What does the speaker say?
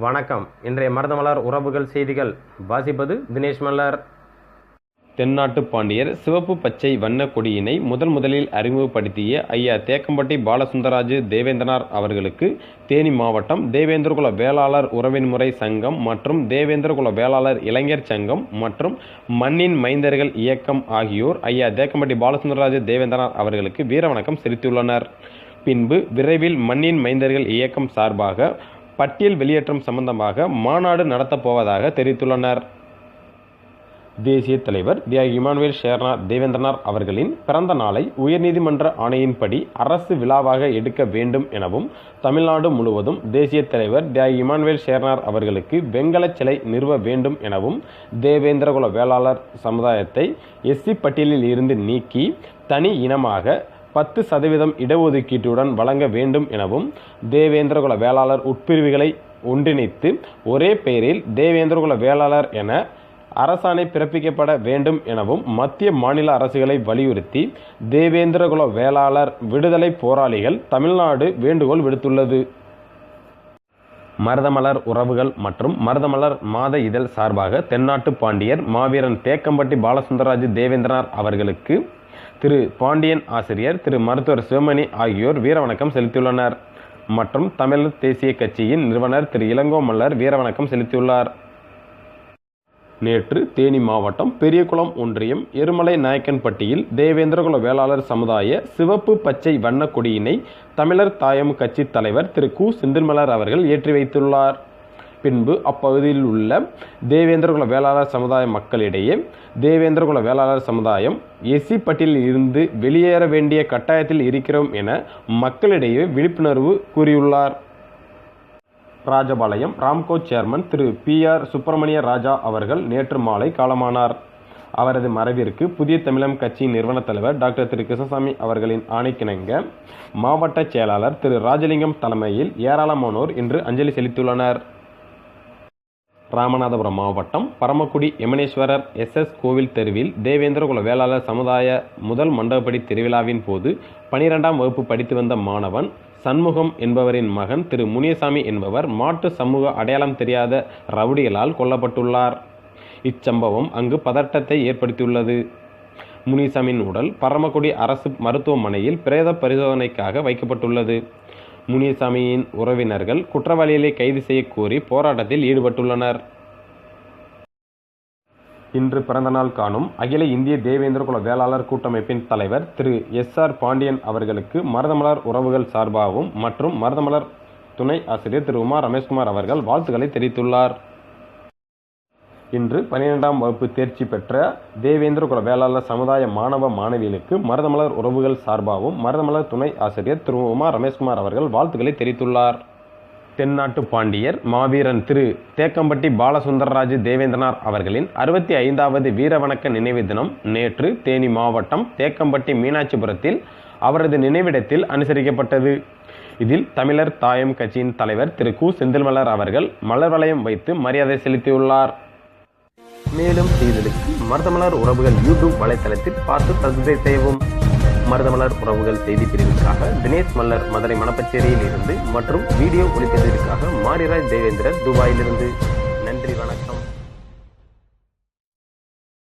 வணக்கம். இன்றைய மருதமலர் உறவுகள் செய்திகள். வாசிப்பது தினேஷ் மலர் தென்னாட்டு பாண்டியர் சிவப்பு பச்சை வண்ண கொடியினை முதல் முதலில் அறிமுகப்படுத்திய ஐயா தேக்கம்பட்டி பாலசுந்தராஜு தேவேந்திரனார் அவர்களுக்கு தேனி மாவட்டம் தேவேந்திரகுல வேளாளர் உறவின் முறை சங்கம் மற்றும் தேவேந்திரகுல வேளாளர் இளைஞர் சங்கம் மற்றும் மண்ணின் மைந்தர்கள் இயக்கம் ஆகியோர் ஐயா தேக்கம்பட்டி பாலசுந்தரராஜு தேவேந்திரனார் அவர்களுக்கு வீரவணக்கம் செலுத்தியுள்ளனர். பின்பு விரைவில் மண்ணின் மைந்தர்கள் இயக்கம் சார்பாக பட்டியல் வெளியேற்றம் சம்பந்தமாக மாநாடு நடத்தப் போவதாக தெரிவித்துள்ளனர். தேசிய தலைவர் தியாகி இமானுவேல் ஷேர்னார் தேவேந்திரனார் அவர்களின் பிறந்த நாளை உயர்நீதிமன்ற ஆணையின்படி அரசு விழாவாக எடுக்க வேண்டும் எனவும் தமிழ்நாடு முழுவதும் தேசிய தலைவர் தியாகி இமானுவேல் ஷேர்னார் அவர்களுக்கு வெங்கல சிலை நிறுவ வேண்டும் எனவும் தேவேந்திரகுல வேளாளர் சமுதாயத்தை எஸ்சி பட்டியலில் இருந்து நீக்கி தனி இனமாக பத்து சதவீதம் இடஒதுக்கீட்டுடன் வழங்க வேண்டும் எனவும் தேவேந்திரகுல வேளாளர் உட்பிரிவுகளை ஒன்றிணைத்து ஒரே பெயரில் தேவேந்திரகுல வேளாளர் என அரசாணை பிறப்பிக்கப்பட வேண்டும் எனவும் மத்திய மாநில அரசுகளை வலியுறுத்தி தேவேந்திரகுல வேளாளர் விடுதலை போராளிகள் தமிழ்நாடு வேண்டுகோள் விடுத்துள்ளது. மருதமலர் உறவுகள் மற்றும் மருதமலர் மாத இதழ் சார்பாக தென்னாட்டு பாண்டியர் மாவீரன் தேக்கம்பட்டி பாலசுந்தரராஜு தேவேந்திரனார் அவர்களுக்கு திரு பாண்டியன் ஆசிரியர் திரு மருத்துவர் சிவமணி ஆகியோர் வீரவணக்கம் செலுத்தியுள்ளனர். மற்றும் தமிழர் தேசிய கட்சியின் நிறுவனர் திரு இளங்கோ மல்லர் வீரவணக்கம் செலுத்தியுள்ளார். நேற்று தேனி மாவட்டம் பெரியகுளம் ஒன்றியம் எருமலை நாயக்கன்பட்டியில் தேவேந்திரகுல வேளாளர் சமுதாய சிவப்பு பச்சை வண்ண கொடியினை தமிழர் தாயம் கட்சி தலைவர் திரு கு செந்தில்மலர் அவர்கள் ஏற்றி வைத்துள்ளார். பின்பு அப்பகுதியில் உள்ள தேவேந்திரகுல வேளாளர் சமுதாய மக்களிடையே தேவேந்திரகுல வேளாளர் சமுதாயம் எசி பட்டியலில் இருந்து வெளியேற வேண்டிய கட்டாயத்தில் இருக்கிறோம் என மக்களிடையே விழிப்புணர்வு கூறியுள்ளார். Rajapalayam Ramco chairman Thiru P R Subramania Raja அவர்கள் நேற்று மாலை காலமானார். அவரது மறைவிற்கு புதிய தமிழம் கட்சியின் நிறுவன தலைவர் டாக்டர் திரு கிருஷ்ணசாமி அவர்களின் ஆணைக்கிணங்க மாவட்ட செயலாளர் திரு ராஜலிங்கம் தலைமையில் ஏராளமானோர் இன்று அஞ்சலி செலுத்தியுள்ளனர். ராமநாதபுரம் மாவட்டம் பரமக்குடி யமனேஸ்வரர் எஸ் எஸ் கோவில் தெருவில் தேவேந்திரகுல வேளாளர் சமுதாய முதல் மண்டபப்படி திருவிழாவின் போது பனிரெண்டாம் வகுப்பு படித்து வந்த மாணவன் சண்முகம் என்பவரின் மகன் திரு முனியசாமி என்பவர் மாட்டு சமூக அடையாளம் தெரியாத ரவுடிகளால் கொல்லப்பட்டுள்ளார். இச்சம்பவம் அங்கு பதட்டத்தை ஏற்படுத்தியுள்ளது. முனிசாமியின் உடல் பரமக்குடி அரசு மருத்துவமனையில் பிரேத பரிசோதனைக்காக வைக்கப்பட்டுள்ளது. முனியசாமியின் உறவினர்கள் குற்றவாளிகளை கைது செய்யக்கோரி போராட்டத்தில் ஈடுபட்டுள்ளனர். இன்று பிறந்தநாள் காணும் அகில இந்திய தேவேந்திரகுல வேளாளர் கூட்டமைப்பின் தலைவர் திரு எஸ் ஆர் பாண்டியன் அவர்களுக்கு மருதமலர் உறவுகள் சார்பாகவும் மற்றும் மருதமலர் துணை ஆசிரியர் திரு உமா ரமேஷ்குமார் அவர்கள் வாழ்த்துக்களை தெரிவித்துள்ளார். இன்று பன்னிரெண்டாம் வகுப்பு தேர்ச்சி பெற்ற தேவேந்திரகுல வேளாளர் சமுதாய மாணவ மாணவிகளுக்கு மருதமலர் உறவுகள் சார்பாகவும் மருதமலர் துணை ஆசிரியர் திரு ரமேஷ்குமார் அவர்கள் வாழ்த்துக்களை தெரிவித்துள்ளார். தென்னாட்டு பாண்டியர் மாவீரன் திரு தேக்கம்பட்டி பாலசுந்தரராஜு தேவேந்திரனார் அவர்களின் அறுபத்தி ஐந்தாவது வீரவணக்க நினைவு தினம் நேற்று தேனி மாவட்டம் தேக்கம்பட்டி மீனாட்சிபுரத்தில் அவரது நினைவிடத்தில் அனுசரிக்கப்பட்டது. இதில் தமிழர் தாயம் கட்சியின் தலைவர் திரு கு செந்தில்மலர் அவர்கள் மலர் வளையம் வைத்து மரியாதை செலுத்தியுள்ளார். மேலும் செய்திகளுக்கு மருதமலர் உறவுகள் யூடியூப் வலைத்தளத்தில் பார்த்து சப்ஸ்கிரைப் செய்யவும். மருதமலர் உறவுகள் செய்தி பிரிவுக்காக தினேஷ் மல்லர் மதுரை மணப்பச்சேரியில் இருந்து மற்றும் வீடியோ ஒளிப்பதிவிற்காக மாரிராஜ் தேவேந்திரர் துபாயிலிருந்து. நன்றி வணக்கம்.